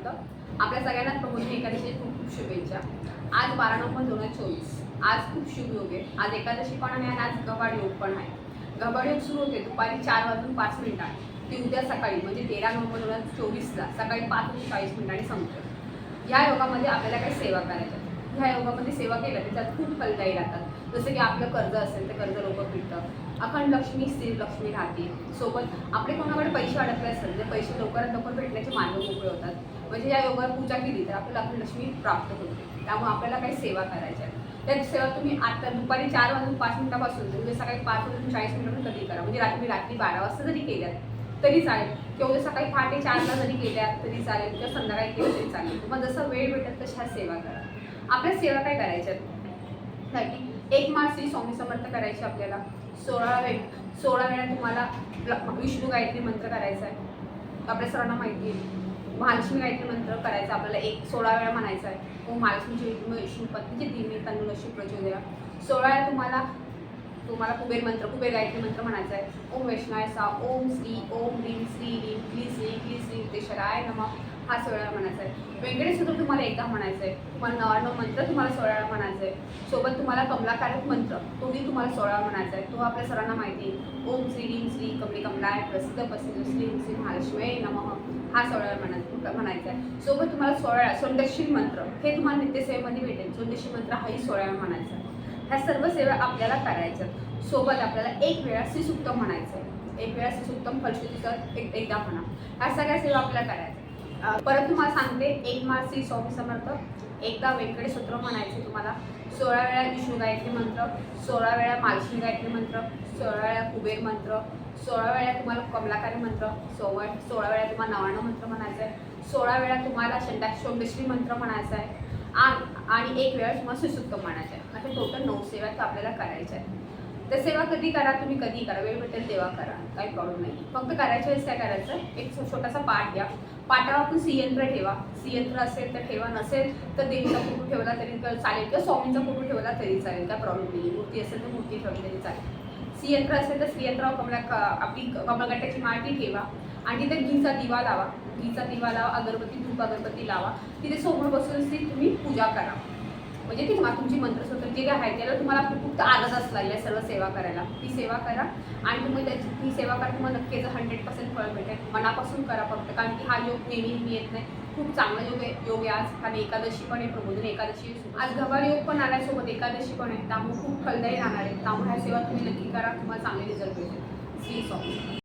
समर्थ आपल्या सगळ्यांना प्रबोधन एकादशी खूप खूप शुभेच्छा. आज बारा नोव्हेंबर दोन हजार चोवीस. आज खूप शुभ योग आहे. आज एकादशी पण आहे आणि आज गबाड योग पण आहे. गबाड योग सुरू होते दुपारी चार वाजून पाच मिनिटात. ती उद्या सकाळी म्हणजे तेरा नोव्हेंबर दोन हजार चोवीसला सकाळी पाच वाजून चाळीस मिनिटांनी संपतं. या योगामध्ये आपल्याला काही सेवा करायच्या ह्या योगामध्ये सेवा केल्या त्याच्यात खूप फलदायी राहतात. जसं की आपलं कर्ज असेल तर कर्ज लोक फिरतं अखंड लक्ष्मी स्थिर लक्ष्मी राहते. सोबत आपले कोणाकडे पैसे अडकले असेल तर पैसे लवकरात लवकर भेटण्याचे मार्ग मोकळे होतात. म्हणजे या योगावर पूजा केली तर आपल्याला अखंड लक्ष्मी प्राप्त होते. त्यामुळे आपल्याला काही सेवा करायच्या आहेत. त्या सेवा तुम्ही आता दुपारी चार वाजून पाच मिनिटापासून म्हणजे सकाळी पाच वाजून चाळीस मिनिटापासून कधी करा. म्हणजे रात्री रात्री बारा वाजता जरी केल्यात तरी चालेल. किंवा उद्या सकाळी पहाटे चारला जरी केल्यात तरी चालेल. किंवा संध्याकाळी केलं तरी चालेल. तुम्हाला जसं वेळ भेटत तशा सेवा करा. आपल्या सेवा काय करायच्या साठी एक मास स्वामी समर्थ करायची आपल्याला. सोळा वेळ सोळा वेळा तुम्हाला विष्णू गायत्री मंत्र करायचा आहे. आपल्या सरांना माहिती आहे. महालक्ष्मी गायत्री मंत्र करायचा आपल्याला एक सोळा वेळा म्हणायचा आहे. ओ महालक्ष्मीची विष्णू पत्नीची धीमे तनुलक्ष्मी प्रचोदया. सोळा वेळा तुम्हाला तुम्हाला कुबेर मंत्र कुबेर गायत्री मंत्र म्हणायचा आहे. ओम वैष्णवाय सा ओम श्री ओम ह्रीम श्री ह्रीम क्ली श्री क्ली श्री तेशराय नम. हा सोळा म्हणायचा आहे. व्यंकटेश सूत्र तुम्हाला एकदा म्हणायचं आहे. तुम्हाला नवाण्णव मंत्र तुम्हाला सोळा म्हणायचं आहे. सोबत तुम्हाला कमलाकारक मंत्र तोही तुम्हाला सोळा म्हणायचा आहे. तो आपल्या सर्वांना माहिती आहे. ओम श्री ह्रीम श्री कमली कमलाय प्रसिद्ध प्रसिद्ध श्री श्री महालक्ष्मी नमः. हा सोळा वेळा म्हणा म्हणायचा आहे. सोबत तुम्हाला सोळा वेळा सोंदशील मंत्र हे तुम्हाला नित्यसेवेमध्ये भेटेल. सोंदशील मंत्र हाही सोळा म्हणायचा आहे. ह्या सर्व सेवा आपल्याला करायच्या. सोबत आपल्याला एक वेळा श्रीसुक्तम म्हणायचं. आहे एक वेळा श्रीसुक्तम फलश्रुतीचं एक एकदा म्हणा. ह्या सगळ्या सेवा आपल्याला करायच्या. परत तुम्हाला सांगते एक मास श्री स्वामी समर्थ एकदा व्यंकटेश सूत्र म्हणायचे तुम्हाला. सोळा वेळा विष्णू गायत्री मंत्र सोळा वेळा महालक्ष्मी गायत्री मंत्र सोळा वेळा कुबेर मंत्र सोळा वेळा तुम्हाला कमलाकारी मंत्र सोळा सोळा वेळा तुम्हाला नवाणं मंत्र म्हणायचं आहे सोळा वेळा तुम्हाला षंडाक्षोमेश्वरी मंत्र म्हणायचा आहे आणि आणि एक वेळेस मग सुसुप्त म्हणायचं आहे म्हणजे टोटल नऊ सेवा त्या आपल्याला करायच्या आहेत. तर सेवा कधी करा तुम्ही कधी करा. वेळ भेटेल तेव्हा करा. काही प्रॉब्लेम नाही. फक्त करायच्या वेळेस काय करायचं? एक छोटासा पाठ घ्या पाटावर आपण सियंत्र ठेवा. सियंत्र असेल तर ठेवा. नसेल तर देवीचा फोटो ठेवला तरी चालेल किंवा स्वामींचा फोटो ठेवला तरी चालेल. काय प्रॉब्लेम नाही मूर्ती असेल तर मूर्ती ठेवली तरी चालेल. सियंत्र असेल तर सियंत्रावर कमला आपली कमळगट्ट्याची माटी ठेवा. आणि तिथे घीचा दिवा लावा. घीचा दिवा लावा अगरबत्ती धूप अगरबत्ती लावा. तिथे समोर बसून ती तुम्ही पूजा करा. म्हणजे ती मा- तुमची मंत्रसूत्र जे काय आहे त्याला तुम्हाला खूप आनंद असला या सर्व सेवा करायला. ती सेवा करा आणि तुम्ही त्याची ती सेवा करा तुम्हाला नक्कीच हंड्रेड पर्सेंट फळ भेटेल. मनापासून करा फक्त कारण की हा योग नेहमी नेहमी येत नाही. खूप चांगला योग आहे योग आहे आज. कारण एकादशी पण आहे प्रबोधन एकादशी आज गवार योग पण आला सोबत एकादशी पण आहे. त्यामुळे खूप फलदायी राहणार आहे. त्यामुळे ह्या सेवा तुम्ही नक्की करा तुम्हाला चांगले रिझल्ट भेटेल. श्री स्वामी